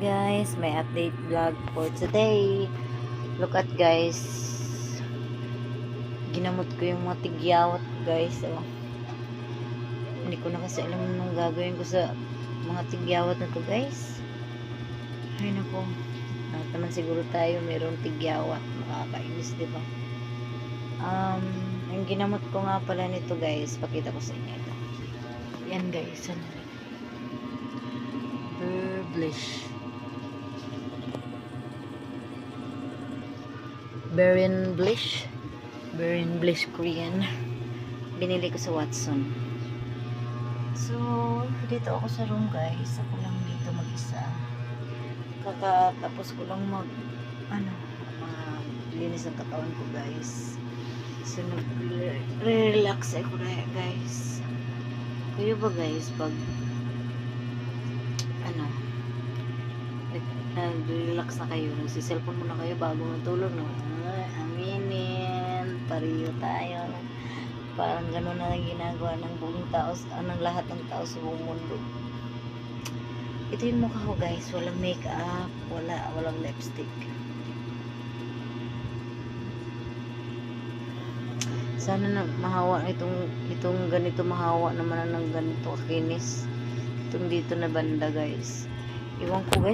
guys may update vlog for today. Look at guys. Ginamot ko yung mga tigyawat guys oh. hindi ko na kasi alam nung gagawin ko sa mga tigyawat na to guys. Ay nako. Lahat naman siguro tayo mayroong tigyawat. Makakainis di ba? Um yung ginamot ko nga pala nito guys pakita ko sa inyo ito. Yan guys ano. Burblish Berin Blish. Berin Blish Korean. Binili ko sa Watson. So dito ako sa room guys. Ako lang dito mag-isa. Kakatapos ko lang mag ano linis ang katawan ko guys. So nag-relax ako na guys. Kayo ba guys pag ano nag- nag-relax na kayo. Nagsiselfon muna kayo bago matulog no? Ay, aminin. Pariyo tayo. Parang gano'n na lang ginagawa ng buong tao ah, ng lahat ng tao sa buong mundo. Ito yung mukha ko guys. Walang makeup. Wala walang lipstick. Sana na mahawa itong itong ganito mahawa naman ng ganito kakinis. Itong dito na banda guys. Iwan ko guys